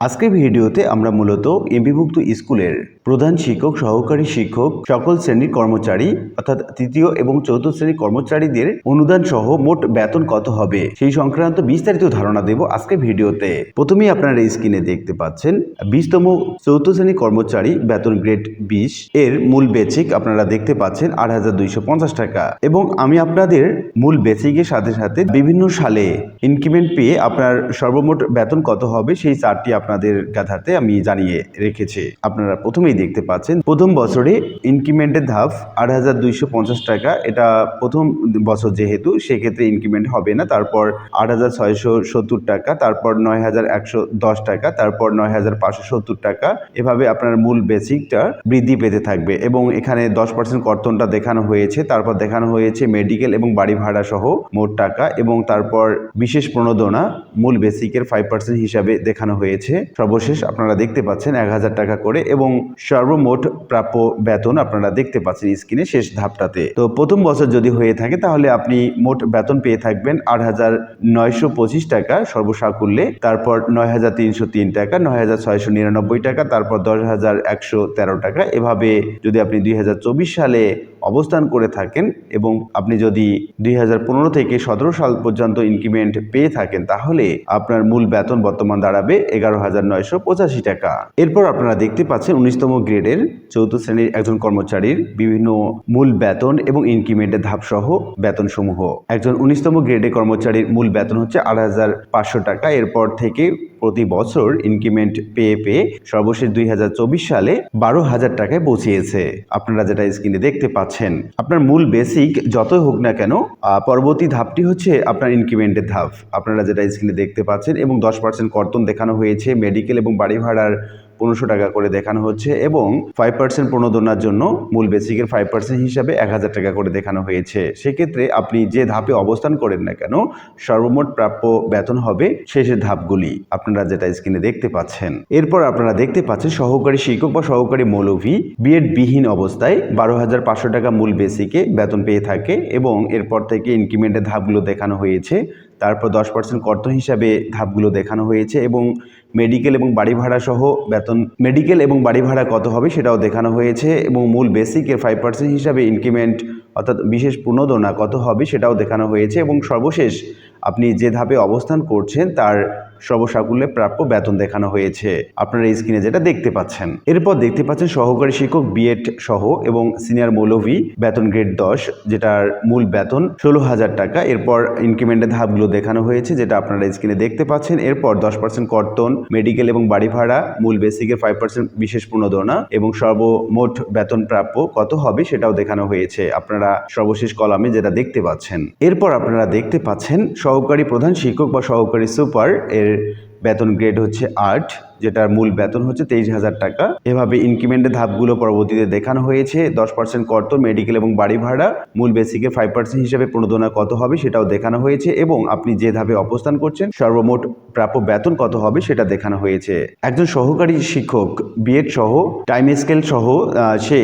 আজকের ভিডিওতে আমরা মূলত এমপিভুক্ত স্কুলের প্রধান শিক্ষক, সহকারী শিক্ষক, সকল শ্রেণির কর্মচারী, অর্থাৎ তৃতীয় এবং চতুর্থ শ্রেণির কর্মচারীদের অনুদান সহ মোট বেতন কত হবে? সেই সংক্রান্ত বিস্তারিত ধারণা দেব আজকে ভিডিওতে। প্রথমেই আপনারা স্ক্রিনে দেখতে পাচ্ছেন, বিশতম চতুর্থ শ্রেণির কর্মচারী বেতন গ্রেড বিশ এর মূল বেসিক আপনারা দেখতে পাচ্ছেন আট হাজার দুইশো পঞ্চাশ টাকা এবং আমি আপনাদের মূল বেসিকের সাথে সাথে বিভিন্ন সালে ইনক্রিমেন্ট পেয়ে আপনার সর্বমোট বেতন কত হবে সেই চারটি আপনাদের গাথাতে আমি জানিয়ে রেখেছি। আপনারা প্রথমেই দেখতে পাচ্ছেন। প্রথম বছরে ইনক্রিমেন্টের ধাপ আট হাজার দুইশো পঞ্চাশ টাকা। এটা প্রথম বছর যেহেতু, সেক্ষেত্রে ইনক্রিমেন্ট হবে না। তারপর আট হাজার ছয়শো সত্তর টাকা, তারপর নয় হাজার একশো দশ টাকা, তারপর নয় হাজার পাঁচশো সত্তর টাকা। এভাবে আপনার মূল বেসিকটা বৃদ্ধি পেতে থাকবে এবং এখানে দশ পার্সেন্ট কর্তনটা দেখানো হয়েছে। তারপর দেখানো হয়েছে মেডিকেল এবং বাড়ি ভাড়া সহ মোট টাকা এবং তারপর বিশেষ প্রণোদনা মূল বেসিকের ফাইভ পার্সেন্ট হিসাবে দেখানো হয়েছে। সর্বশেষ আপনারা দেখতে পাচ্ছেন এক হাজার টাকা করে এবং সর্বমোট প্রাপ্য বেতন আপনারা দেখতে পাচ্ছেন স্ক্রিনে শেষ ধাপটাতে। তো প্রথম বছর যদি হয়ে থাকে তাহলে আপনি মোট বেতন পেয়ে থাকবেন আট হাজার নয়শো পঁচিশ টাকা সর্বসাকুল্যে, তারপর নয় হাজার তিনশো তিন টাকা, নয় হাজার ছয়শো নিরানব্বই টাকা, তারপর দশ হাজার একশো তেরো টাকা। এভাবে যদি আপনি দুই হাজার চব্বিশ সালে অবস্থান করে থাকেন এবং আপনি যদি দুই হাজার পনেরো থেকে সতেরো সাল পর্যন্ত ইনক্রিমেন্ট পেয়ে থাকেন, তাহলে আপনার মূল বেতন বর্তমান দাঁড়াবে এগারো হাজার নয়শো পঁচাশি টাকা। এরপর আপনারা দেখতে পাচ্ছেন উনিশতম গ্রেডের চৌদ্দ শ্রেণির একজন কর্মচারীর বিভিন্ন মূল বেতন এবং ইনক্রিমেন্টের ধাপসহ বেতন সমূহ একজন উনিশতম গ্রেডের কর্মচারীর মূল বেতন হচ্ছে আট হাজার পাঁচশো টাকা। এরপর থেকে প্রতি বছর ইনক্রিমেন্ট পেয়ে পেয়ে সর্বশেষ দুই হাজার চব্বিশ সালে বারো হাজার টাকায় পৌঁছিয়েছে। আপনারা যেটা স্ক্রিনে দেখতে পাচ্ছেন, আপনার মূল বেসিক যতই হোক না কেন পরবর্তী ধাপটি হচ্ছে আপনার ইনক্রিমেন্টের ধাপ। আপনারা যেটা স্ক্রিনে দেখতে পাচ্ছেন, এবং দশ পার্সেন্ট কর্তন দেখানো হয়েছে মেডিকেল এবং বাড়ি ভাড়ার পনেরোশো টাকা করে দেখানো হচ্ছে এবং ফাইভ পার্সেন্ট প্রণোদনার জন্য মূল বেসিকের ফাইভ পার্সেন্ট হিসাবে এক হাজার টাকা করে দেখানো হয়েছে। সেক্ষেত্রে আপনি যে ধাপে অবস্থান করেন না কেন, সর্বমোট প্রাপ্য বেতন হবে শেষের ধাপগুলি। আপনারা যেটা স্ক্রিনে দেখতে পাচ্ছেন। এরপর আপনারা দেখতে পাচ্ছেন সহকারী শিক্ষক বা সহকারী মৌলভী বিএড বিহীন অবস্থায় বারো হাজার পাঁচশো টাকা মূল বেসিকে বেতন পেয়ে থাকে এবং এরপর থেকে ইনক্রিমেন্টের ধাপগুলো দেখানো হয়েছে। তারপর দশ পার্সেন্ট কর্ত হিসাবে ধাপগুলো দেখানো হয়েছে এবং মেডিকেল এবং বাড়ি ভাড়া সহ বেতন মেডিকেল এবং বাড়ি ভাড়া কত হবে সেটাও দেখানো হয়েছে এবং মূল বেসিকের ফাইভ পার্সেন্ট হিসাবে ইনক্রিমেন্ট অর্থাৎ বিশেষ প্রণোদনা কত হবে সেটাও দেখানো হয়েছে এবং সর্বশেষ আপনি যে ধাপে অবস্থান করছেন তার সর্বসাকুল্যে প্রাপ্য বেতন দেখানো হয়েছে। আপনারা স্ক্রিনে যেটা দেখতে পাচ্ছেন। এরপর দেখতে পাচ্ছেন সহকারী শিক্ষক বিএড সহ এবং সিনিয়র মৌলভী বেতন গ্রেড দশ, যেটার মূল বেতন ষোলো হাজার টাকা। এরপর ইনক্রিমেন্টের ধাপগুলো দেখানো হয়েছে, যেটা আপনারা স্ক্রিনে দেখতে পাচ্ছেন। এরপর দশ পার্সেন্ট কর্তন মেডিকেল এবং বাড়ি ভাড়া, মূল বেসিকের ফাইভ পার্সেন্ট বিশেষ প্রণোদনা এবং সর্বমোট বেতন প্রাপ্য কত হবে সেটাও দেখানো হয়েছে। আপনারা সর্বশেষ কলামে যেটা দেখতে পাচ্ছেন। এরপর আপনারা দেখতে পাচ্ছেন সহকারী প্রধান শিক্ষক বা সহকারী সুপার এর বেতন গ্রেড হচ্ছে আট, যেটার মূল বেতন হচ্ছে তেইশ হাজার টাকা। এভাবে ইনক্রিমেন্টের ধাপগুলো পরবর্তীতে দেখানো হয়েছে। দশ পার্সেন্ট কর্ত মেডিকেল এবং বাড়ি ভাড়া। মূল বেসিকের ফাইভ পার্সেন্ট হিসেবে প্রণোদনা কত হবে সেটাও দেখানো হয়েছে এবং আপনি যে ধাপে অবস্থান করছেন, সর্বমোট প্রাপ্য বেতন কত হবে সেটা দেখানো হয়েছে। একজন সহকারী শিক্ষক বিএড সহ টাইম স্কেল সহ সে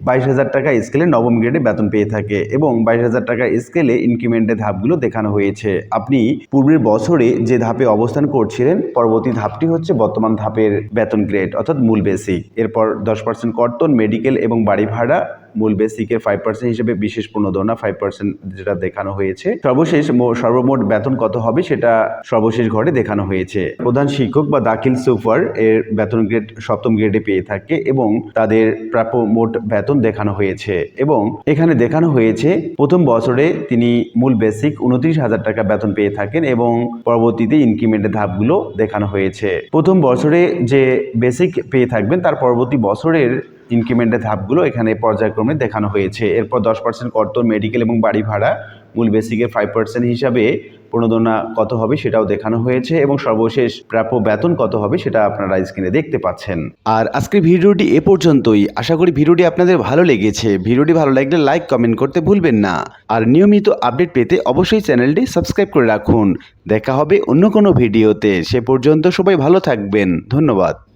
বাইশ হাজার টাকা স্কেলে নবম গ্রেডে বেতন পেয়ে থাকে এবং বাইশ হাজার টাকা স্কেলে ইনক্রিমেন্টের ধাপগুলো দেখানো হয়েছে। আপনি পূর্বের বছরে যে ধাপে অবস্থান করছিলেন, পরবর্তী ধাপটি হচ্ছে বর্তমান ধাপের বেতন গ্রেড অর্থাৎ মূল বেসিক এরপর দশ পার্সেন্ট কর্তন মেডিকেল এবং বাড়ি ভাড়া মূল বেসিকের ফাইভ পার্সেন্ট হিসেবে বিশেষ প্রণোদনা ফাইভ পার্সেন্ট যেটা দেখানো হয়েছে। সর্বশেষ সর্বমোট বেতন কত হবে সেটা সর্বশেষ ঘরে দেখানো হয়েছে। প্রধান শিক্ষক বা দাখিল সুপার এর বেতন গ্রেড সপ্তম গ্রেডে পেয়ে থাকে এবং তাদের প্রাপ্য মোট বেতন দেখানো হয়েছে এবং এখানে দেখানো হয়েছে প্রথম বছরে তিনি মূল বেসিক উনত্রিশ হাজার টাকা বেতন পেয়ে থাকেন এবং পরবর্তীতে ইনক্রিমেন্টের ধাপগুলো দেখানো হয়েছে। প্রথম বছরে যে বেসিক পেয়ে থাকবেন তার পরবর্তী বছরের ইনক্রিমেন্টের ধাপগুলো এখানে পর্যায়ক্রমে দেখানো হয়েছে। এরপর দশ পার্সেন্ট কর্তন মেডিকেল এবং বাড়ি ভাড়া, মূল বেসিকের ফাইভ পার্সেন্ট হিসাবে প্রণোদনা কত হবে সেটাও দেখানো হয়েছে এবং সর্বশেষ প্রাপ্য বেতন কত হবে সেটা আপনারা স্ক্রিনে দেখতে পাচ্ছেন। আর আজকের ভিডিওটি এ পর্যন্তই। আশা করি ভিডিওটি আপনাদের ভালো লেগেছে। ভিডিওটি ভালো লাগলে লাইক কমেন্ট করতে ভুলবেন না। আর নিয়মিত আপডেট পেতে অবশ্যই চ্যানেলটি সাবস্ক্রাইব করে রাখুন। দেখা হবে অন্য কোনো ভিডিওতে। সে পর্যন্ত সবাই ভালো থাকবেন। ধন্যবাদ।